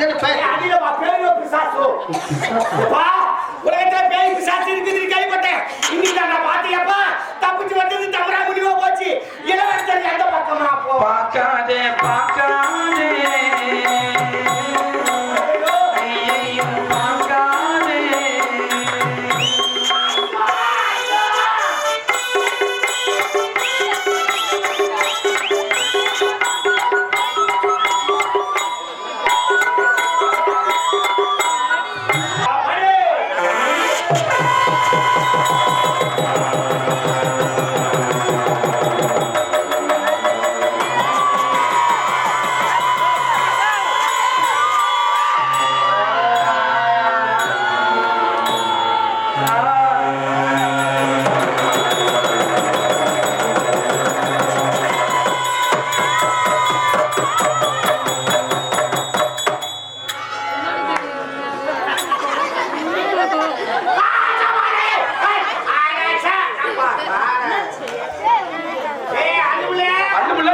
தானே அதில வா பேயோ பிசாசு. வா உலகத்துல பேய் பிசாசு இருக்குது கேள்விப்பட்டேன் இன்னைக்கு நான் பாத்தியப்பா தப்பிச்சு வந்தது தவறா முடிவா போச்சு. இளவரசர் எந்த பக்கமா போ? பார்க்காதே பார்க்காதே.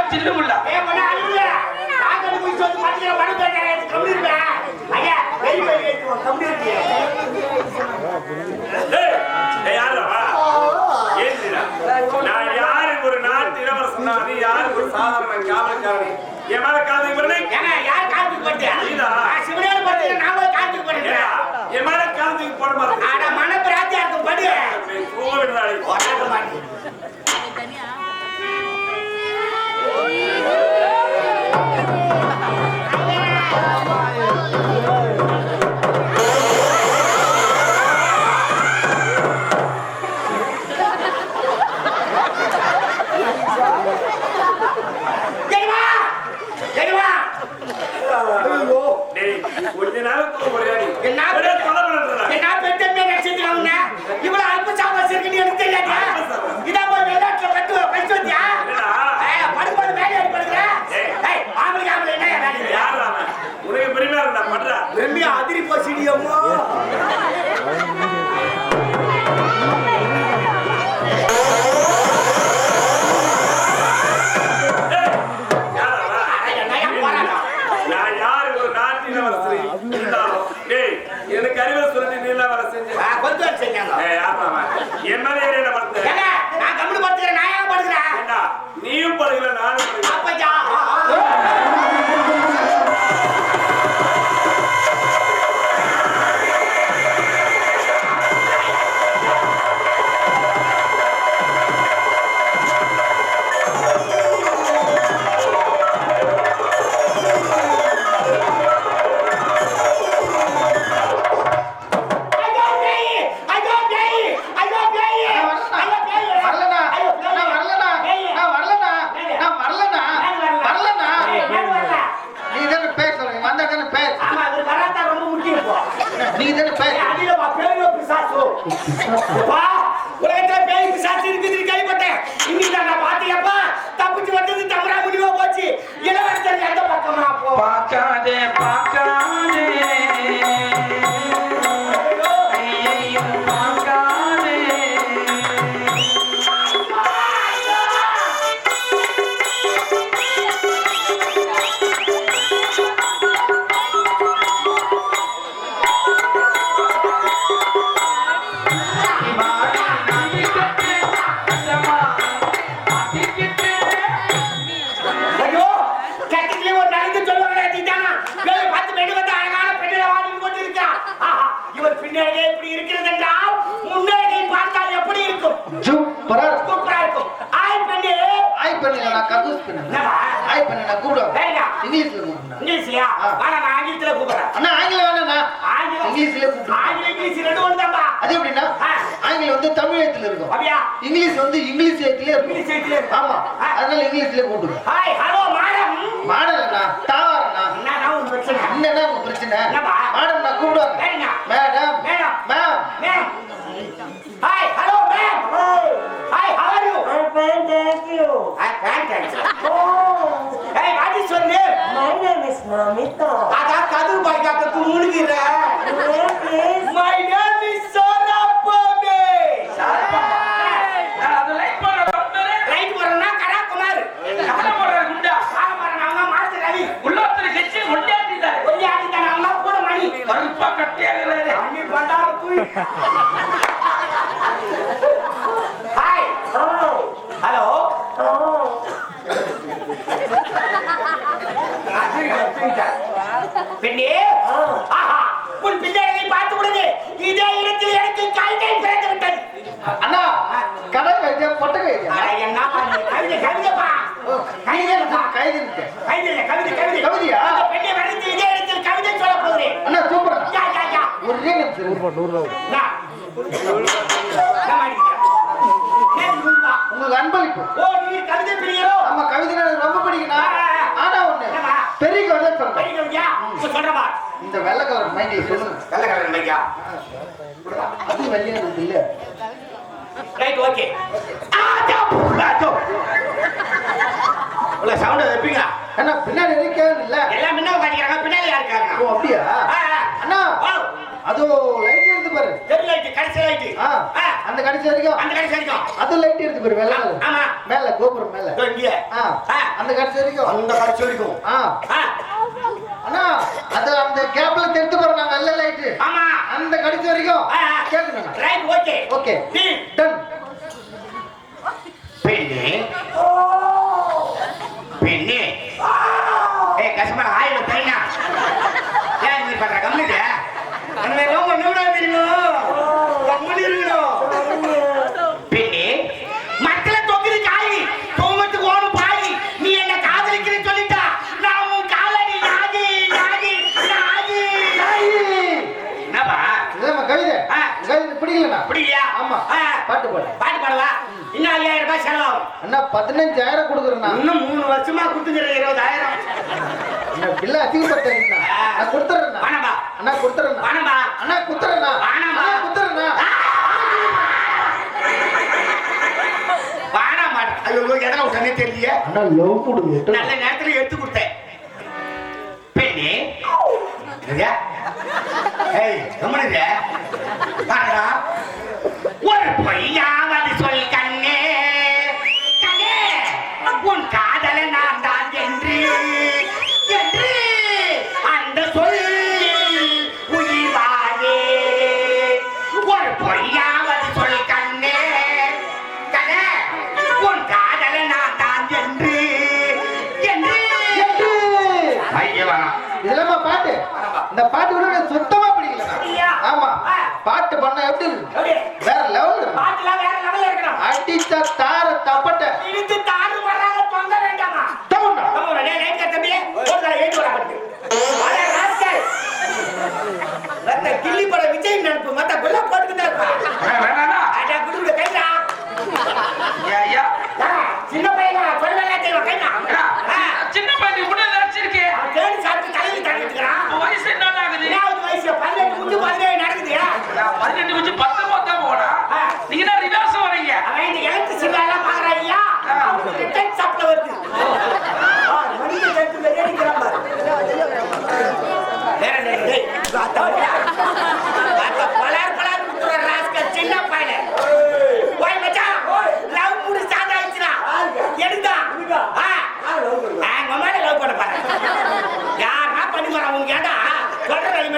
அள்ளுமுள்ள சில்லுமுள்ள ஏய், யாருடா, வா. ஏந்திரா. நான் யாரு ஒரு நாட்டு இளவரசன் தான், நீ யாரு ஒரு சாதாரண காவல்காரன். என் மேல காதல் வரலை? ஏடா, என் மேல காதல் போட மாட்டேன். நீ தூங்க விடுறாளே. டேய், நான் கக்கூஸ் பண்ணேன்? ஆய் பண்ண நான் கூப்பிடுவேன். இங்கிலீஷ்ல கூப்பிடுறேன் இங்கிலீஷ்லயா. ஆனா நான் ஆங்கிலத்துல கூப்பிடுறேன். அண்ணா ஆங்கிலம் வேணாண்ணா ஆங்கிலம்? இங்கிலீஷ்ல கூப்பிடுறேன். ஆங்கிலம் இங்கிலீஷ் ரெண்டு ஒன்று தான்பா அது எப்படின்னா. ஆங்கிலம் வந்து தமிழ் எழுத்துல இருக்கும். அப்படியா? இங்கிலீஷ் வந்து இங்கிலீஷ் இங்கிலீஷ் இருக்கும். எழுத்துல இருக்கும். ஆமா. அதனால இங்கிலீஷ்ல கூப்பிடுவேன். Hi hello madam. மாடலண்ணா தாவாரண்ணா. என்னடா உன் பிரச்சனை? என்னண்ணா உங்க பிரச்சனை? என்னப்பா? மேடம் நான் வேணுங்க madam. Madam ma'am. Ma'am. Hi hello ma'am. Hi how are you you? I Oh, Hey, what is your name? my name is Mamita. கவிதை கவிதைப்பா. கவிதைப்பா. கவிதை இல்ல, கவிதை கவிதை. கவிதையா? பெண்ணை வரைந்து இதே இடத்தில் கவிதை சொல்ல போகிறேன். அண்ணா சூப்பர். Yeah yeah yeah. ஒரே நிமிஷம். ஏன் நூறுபா? உங்களுக்கு அன்பளிப்பு. ஓ நீ கவிதை பிரியரோ ஆமா கவிதை ரொம்ப பிடிக்குண்ணா ஆனா ஒண்ணு? பெரிய கவிதை சொல்றேன். பெரிய கவிதையா சொல்றமா இந்த வெள்ளை கலர் மைண்டி சொல்லுங்க. நல்ல கவிதை இல்லையா அது இருக்கு இல்ல? Right okay. உள்ள சவுண்ட் வைப்பீங்க அண்ணா பின்னாடி இருக்கேன் இல்ல எல்லாம் முன்ன உட்காந்துக்கிறாங்க பின்னாடி ஓ இருக்காங்க அப்படியா ஆ, ஆ. அண்ணா ஓ, அது லைட் எடுத்து பாரு தெரு லைட்டு கடைசி லைட்டு ஆ அந்த கடைசி வரைக்கும் அந்த கடைசி வரைக்கும் அது லைட் எடுத்து பாரு கலர் ஆமா மேல கோபுரம் மேல இங்கே. அந்த கடைசி வரைக்கும் அந்த கடைசி வரைக்கும் ஆ அண்ணா அது அந்த கேப்ல தெரித்து பாரு நான் வெள்ளை லைட் ஆமா அந்த கடைசி வரைக்கும். கேக்குதுண்ணா ரைட் ஓகே ஓகே டன் பெண்ணு பெண்ணு. ஏ கஷ்டமா ஆயிரம் பையனா ஏன் இப்படி பண்ற கம்மிட்டு அந்த எல்லாம் ஒண்ணு தெரியும் கம்முனு இருக்கணும் பெண்ணே மக்களை தொகுதி காய் தோமத்துக்கு ஓடும் பாய் நீ என்ன காதலிக்கிறேன்னு சொல்லிட்டா நான் உன் காலடி நாகி நாகி நாகி என்னப்பா இல்லம்மா கவிதை ஆ. கவிதை பிடிக்கலண்ணா அப்படியா ஆமா ஆ. பாட்டு பாடு பாட்டு பாடுவா இன்னும் ஐயாயிரம் ரூபாய் செலவாகும் அண்ணா பதினஞ்சாயிரம் கொடுக்குறேண்ணா. இன்னும் மூணு வருஷமா கொடுத்துக்கிற இருபதாயிரம். பில்ல அதிகப்படுத்தா நான் கொடுத்துறேண்ணா. அண்ணா கொடுத்துறேண்ணா. பணமா அண்ணா. அண்ணா குத்துறேண்ணா பணமா ஐயோ எதனா விட்டனே தெரியலையே? அண்ணா லவ் கொடுங்க நல்ல நேரத்துல எடுத்து கொடுத்தேன். பெண்ணே. என்னது? ஏய் கம்முனுங்க பாருடா ஒரு பொய்யாவது இதெல்லாமா பாட்டு. இந்த பாட்டு கூட எனக்கு சுத்தமா அப்படியா? ஆமா. பாட்டு பண்ண எப்படி? வேற லெவல் பாட்டுலாம் வேற லெவல்ல இருக்கணும். அடித்த தார தப்பட்ட. இழுத்து தாறு வர்றாங்க தொங்க வேண்டாமா? நம்ம ஒரு டேய் லைட் தம்பி. ஒரு தடவை ஏறி வரா பட்டு? வாடா ராஸ்கல். ரத்த கிள்ளி பட விஜய் நடிப்பு மத்த புள்ள போட்டுக்கிட்டே இருப்பா வேணாண்ணா அட கைடா சின்ன பையன்? தெரியும் கைடா சின்ன பையன் கூட நடிச்சிருக்கே தள்ளிட்டுக்கிறான் வயசு என்ன ஆகுது வயசுல பதினெட்டு முடிஞ்சு பதினேழு நடக்குதுயா? நான் பதினெட்டு வச்சு பத்தொன்பது தான் போனா நீங்க என்ன ரிவர்ஸ் வரீங்க. அவன் இந்த எழுத்து சிவாலாம் பாக்குறான் இல்லையா? அவனுக்கு ரிட்டர்ன் சாப்பிட வருது. வெளியே நிக்கிறான் பாரு. வேற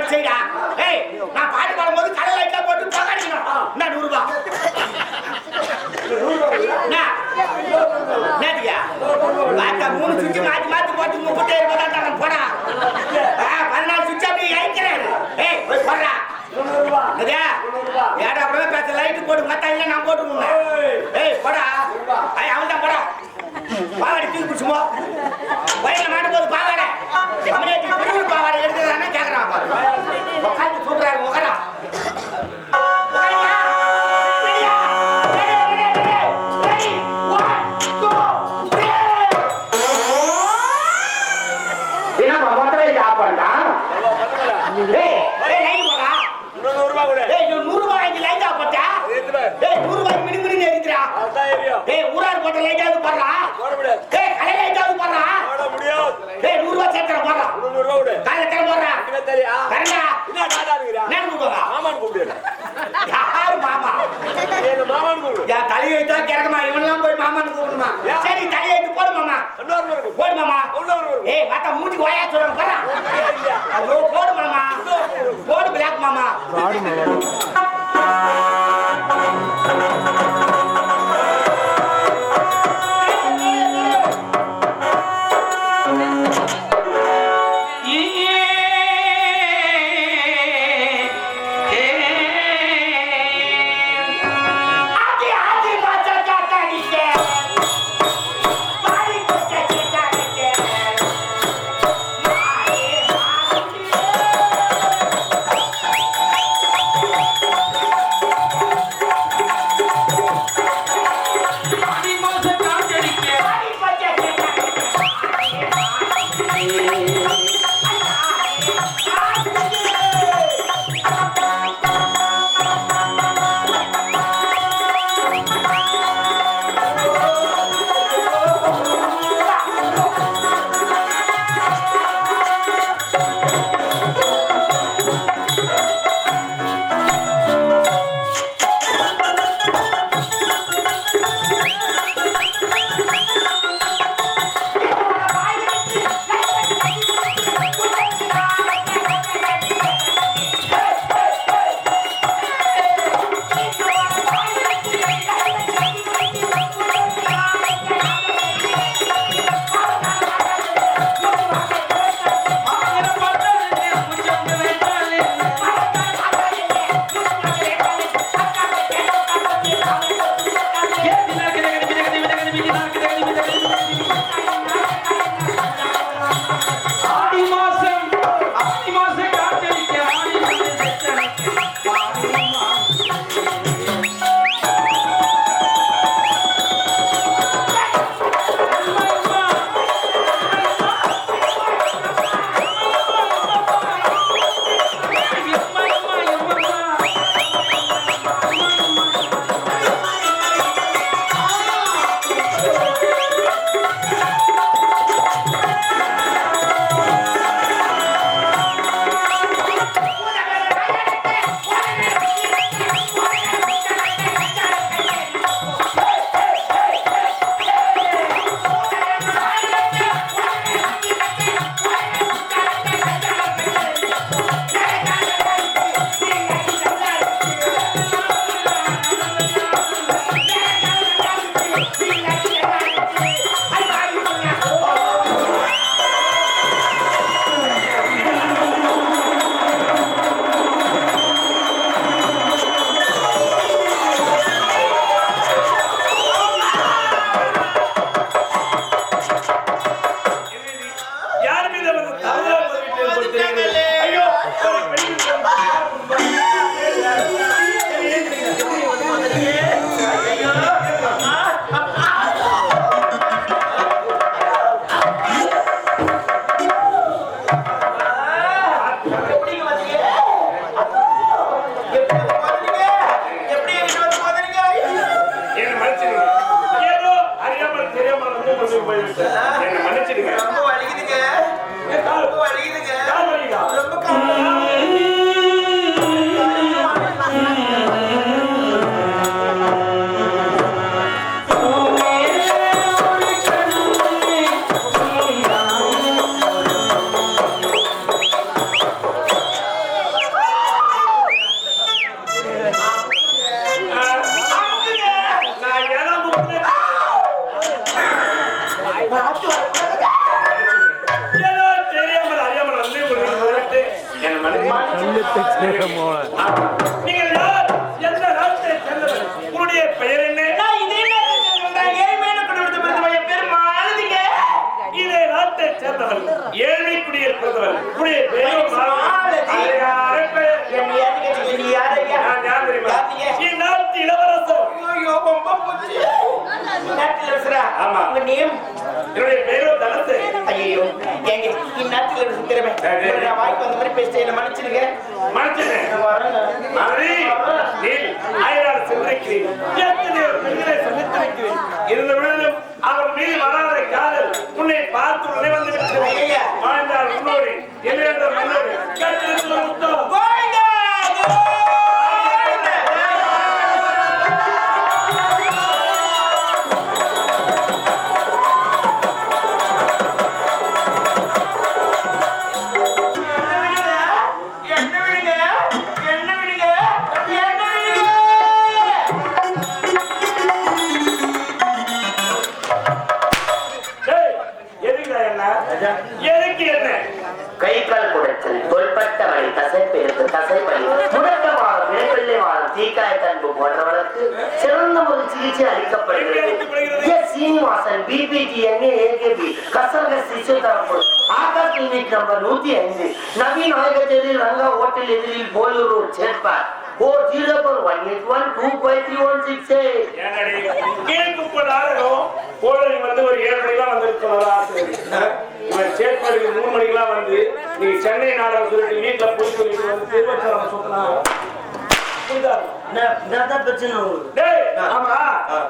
செய்டா. ஏய், நான் பாட்டு பாடும்போது கலை ஏய் ஊரார் போட்ட லைட்டாவது போடுறா போட முடியாது. ஏய் கடை லைட்டாவது போடுறா போட முடியாது. ஏய் நூறு ரூபாய் சேர்க்கிற போடுறா. முந்நூறு ரூபா விடு காலைல தர போடுறா? தெரியா? கரண்டா என்ன டாடா இருக்கிறா? என்ன கூப்பிடுவா மாமான்னு கூப்பிடு யார் மாமா? எங்க மாமான்னு கூப்பிடு. என் தலையை வைத்தா கிறக்கமா இவனெல்லாம் போய் மாமான்னு கூப்பிடுமா? சரி தலையை வைத்து போடு மாமா. போடு மாமா. ஏய் பார்த்தா மூஞ்சி வாயா போடா. ஏன் இல்லையா? ஐயோ போடு மாமா. போடு பிளாக் மாமா. ஆதி என்னுடைய பேரு தனசு. ஐயோ இந்நாட்டுல இருந்து திறமை. நான் மாதிரி என்ன ஆயிரம் சென்றிருக்கிறேன் எத்தனையோ பெண்களை சந்தித்திருக்கிறேன் இருந்த பொழுதும் அவர் மீது வராத காதல் உன்னை பார்த்து உடனே வந்து தன்பு போன்றவர்களுக்கு சிறந்த ஒரு சிகிச்சை அளிக்கப்படுகிறது? எஸ் சீனிவாசன் பிபிடி எண்ணெய் ஏகேபி கசர்க சிசு தரப்பு ஆகா கிளினிக் நம்பர் நூத்தி ஐந்து. நவீன் நாயகத்தேரில் ரங்கா ஹோட்டல் எதிரில் போலூர் ரோட் சேர்ப்பார். ஓ zero four one eight one two five three one six கேட்கும் வந்து ஒரு ஏழு மணிக்கெல்லாம் வந்திருக்கணும் சேட்பாடிக்கு மூணு மணிக்கெல்லாம் வந்து நீ சென்னை நாடகம் சொல்லிட்டு வீட்டுல போய் சொல்லிட்டு வந்து திருவச்சாரம் சுத்தலாம் புரியுதா? என்னதான் பிரச்சனை உங்களுக்கு டேய், ஆமா.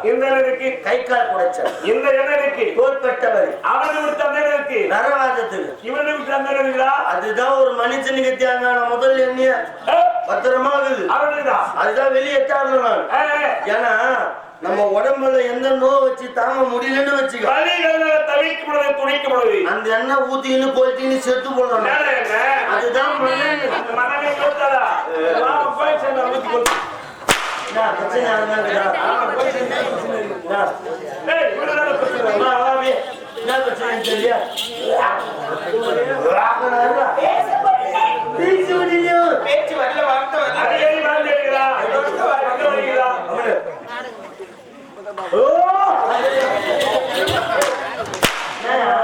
இந்த இருக்கு கை கால் குடைச்சல். இந்த எண்ணெய் இருக்கு. தோள்பட்டவர் அவனுக்கு இருக்கு நரவாதத்துக்கு இவனுக்கு இருக்குதா அதுதான் ஒரு மனுஷனுக்கு தேவையான முதல் எண்ணெய பத்திரமா இருக்குது அதுதான் வெளியே நான். ஏன்னா நம்ம உடம்புல எந்த நோய் வச்சு தாங்க முடியலன்னு வச்சுக்க. வழிகளில் தவிக்கப்படுவது துணிக்கப்படுவது அந்த எண்ணெய் ஊத்திக்கின்னு போயிட்டு செத்து போடணும் அதுதான் கொடுத்தாதா வாங்க போய் சேர்ந்து என்ன பிரச்சனை அதுதான் இருக்குதா? என்ன? டேய் இவனுக்கு பிரச்சனை வா, வா, வே. என்ன பிரச்சனை தெரியல பேசி முடியலையோ? பேச்சு வரல வார்த்தை வரல அடிக்கடி மறந்து எடுக்கிறா மறந்து வருகிறா ஓ!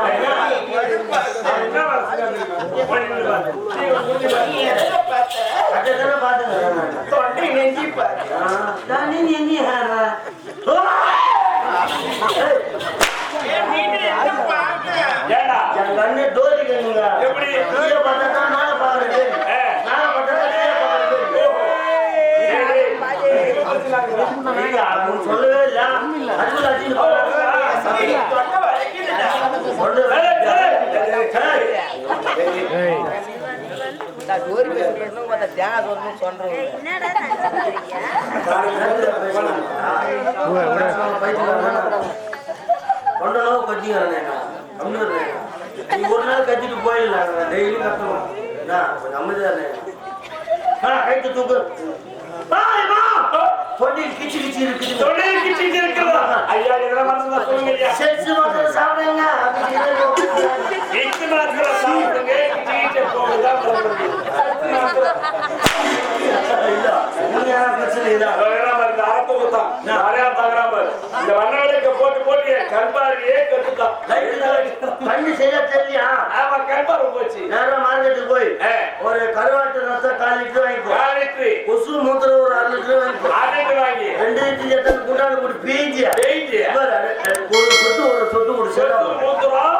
என்ன வருஷம் போய் நின்று பாரு. நீ எதை பார்த்த? அதைத்தானே பார்த்துக்கிறேன் நான். தொண்டை நெஞ்சி பாரு ஆ, நான் நீ என்ன ஆடுற? ஓ! ஏய், என் வீடு என்ன பார்த்த? கண்ணு எப்படி? பார்த்தா பார்த்தா சொல்லவே இல்ல. அதுக்குள்ள போறாங்க. தொண்டை வலிக்குதுடா. ஒண்ணு ஏய், ஏய், ஏய், நான். ஒரு நாள் போயிடலாம் டெய்லி தூக்கு கிச்சு கிச்சு இருக்குது தொண்டையில் கிச்சு கிச்சு இருக்கிறதா? ஐயா, இதெல்லாம் மறந்துதா சொல்லுங்க ஐயா. செக்ஸ் மாத்திரம் சாப்பிடுங்க கிச்சு மாத்திரை சாப்பிடுங்க, கிச்சு கிச்சு போகுதா, போகுது. கிச்சு மாத்திரை. இல்ல நீங்க யாரா பிரச்சனை இல்ல அதெல்லாம் மருந்து, ஆத்து குத்தான். நிறையா தகராறு பாரு. இந்த வண்ண விளக்க போட்டு போட்டு என் கண்பார்வையே கெட்டுத்தான். கண்ணு செய்ய தெரியலையா? ஆமா, கண்பார்வை போச்சு. நேரா மார்க்கெட்டுக்கு போய் ஒரு கருவாட்டு ரசம் கால் லிட்டர் வாங்கிக்கோ. கால் லிட்டரு, கொசு மூத்திரம் ஒரு அரை லிட்டர் வாங்கிக்கோ. அரை லிட்டரு வாங்கி, ரெண்டு லிட்டர் எத்தனை குண்டான போட்டு பீஞ்சி தேய்ச்சி, ஒரு சொட்டு ஒரு சொட்டு மூத்திரம்.